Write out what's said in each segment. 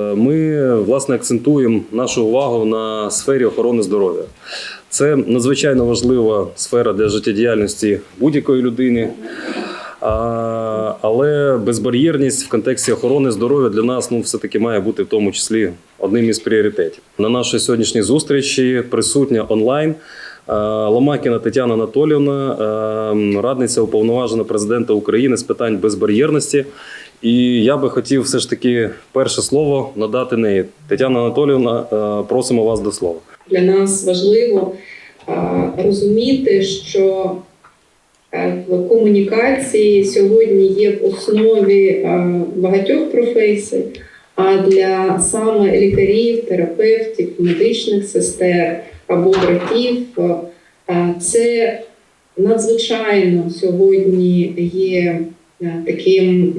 Ми власне акцентуємо нашу увагу на сфері охорони здоров'я. Це надзвичайно важлива сфера для життєдіяльності будь-якої людини. Але безбар'єрність в контексті охорони здоров'я для нас ну, все-таки має бути в тому числі одним із пріоритетів. На нашій сьогоднішній зустрічі присутня онлайн е, Ломакіна Тетяна Анатолівна, е, радниця уповноважена президента України з питань безбар'єрності. І я би хотів все ж таки перше слово надати неї. Тетяна Анатолівна, е, просимо вас до слова. Для нас важливо розуміти, що е, в комунікації сьогодні є в основі багатьох професій, а для саме лікарів, терапевтів, медичних сестер або братів це надзвичайно сьогодні є е, таким.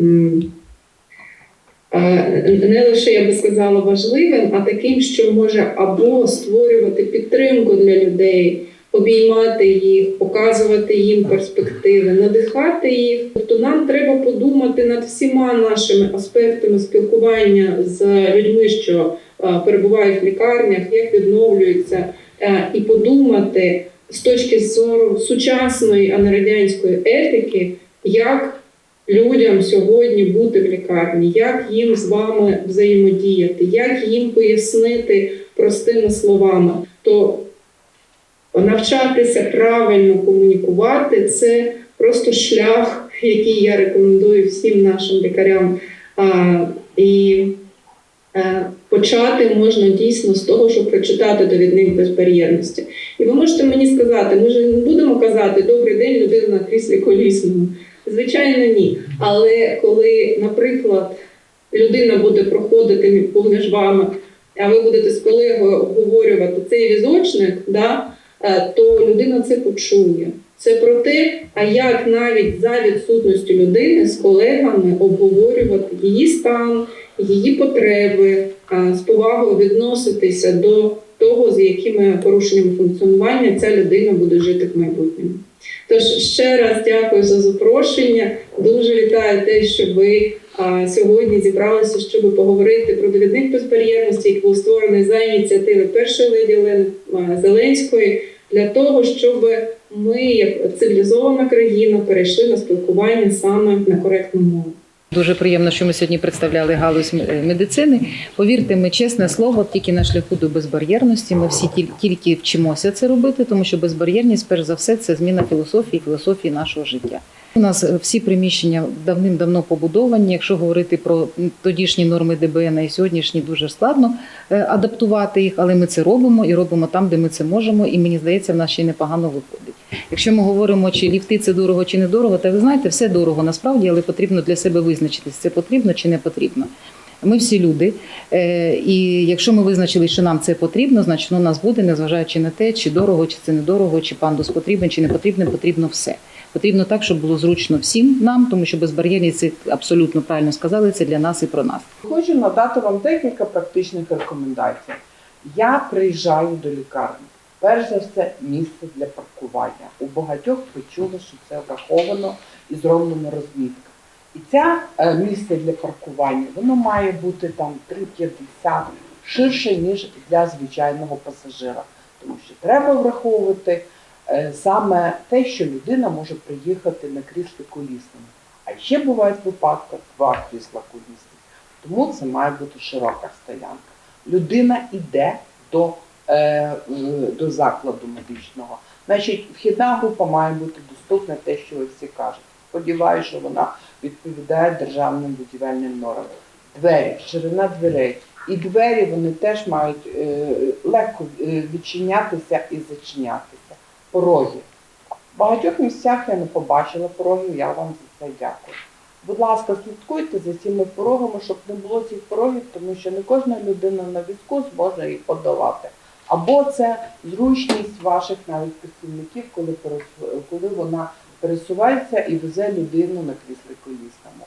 е, не лише я би сказала важливим, а таким, що може або створювати підтримку для людей, обіймати їх, показувати їм перспективи, надихати їх. Тобто нам треба подумати над всіма нашими аспектами спілкування з людьми, що е, перебувають в лікарнях, як відновлюються, е, і подумати з точки зору сучасної, а не радянської етики, як людям сьогодні бути в лікарні, як їм з вами взаємодіяти, як їм пояснити простими словами. То навчатися правильно комунікувати це просто шлях, який я рекомендую всім нашим лікарям. І почати можна дійсно з того, щоб прочитати довідник безбар'єрності. І ви можете мені сказати, ми ж не будемо казати Добрий день, людина на кріслі колісному. Звичайно, ні. Але коли, наприклад, людина буде проходити поміж вами, а ви будете з колегою обговорювати цей візочник, да, е, то людина це почує. Це про те, а як навіть за відсутністю людини з колегами обговорювати її стан, її потреби, з повагою відноситися до того, з якими порушеннями функціонування ця людина буде жити в майбутньому. Тож ще раз дякую за запрошення. Дуже вітаю те, що ви а, сьогодні зібралися, щоб поговорити про довідник безбар'єрності, який був створений за ініціативи першої леді Олени Зеленської, для того, щоб ми, як цивілізована країна, перейшли на спілкування саме на коректну мову. Дуже приємно, що ми сьогодні представляли галузь медицини. Повірте, ми чесне слово, тільки на шляху до безбар'єрності. Ми всі тіль- тільки вчимося це робити, тому що безбар'єрність, перш за все, це зміна філософії, філософії нашого життя. У нас е, всі приміщення давним-давно побудовані. Якщо говорити про тодішні норми ДБН і сьогоднішні, дуже складно е, адаптувати їх, але ми це робимо і робимо там, де ми це можемо. І мені здається, в нас ще непогано виходить. Якщо ми говоримо, чи ліфти це дорого чи не дорого, то ви знаєте, все дорого насправді, але потрібно для себе визначитись, це потрібно чи не потрібно. Ми всі люди, е, і якщо ми визначили, що нам це потрібно, значить воно нас буде, незважаючи на те, чи дорого, чи це недорого, чи пандус потрібен, чи не потрібен, потрібно все. Потрібно так, щоб було зручно всім нам, тому що безбар'єрність це абсолютно правильно сказали. Це для нас і про нас. Хочу надати вам декілька практичних рекомендацій. Я приїжджаю до лікарні. Перш за все, місце для паркування. У багатьох ви чули, що це враховано і зроблена розмітка. І це місце для паркування, воно має бути там 3,50 ширше, ніж для звичайного пасажира. Тому що треба враховувати е, саме те, що людина може приїхати на кріслі колісному. А ще бувають випадки два крісла колісні. Тому це має бути широка стоянка. Людина йде до, до закладу медичного. Значить, вхідна група має бути доступна, те, що ви всі кажете. Сподіваюся, що вона відповідає державним будівельним нормам. Двері, ширина дверей. І двері вони теж мають е, легко е, відчинятися і зачинятися. Пороги. В багатьох місцях я не побачила порогів, я вам за це дякую. Будь ласка, слідкуйте за цими порогами, щоб не було цих порогів, тому що не кожна людина на візку зможе їх подолати. Або це зручність ваших навіть працівників, коли, коли вона пересувається і везе людину на кріслі колісному.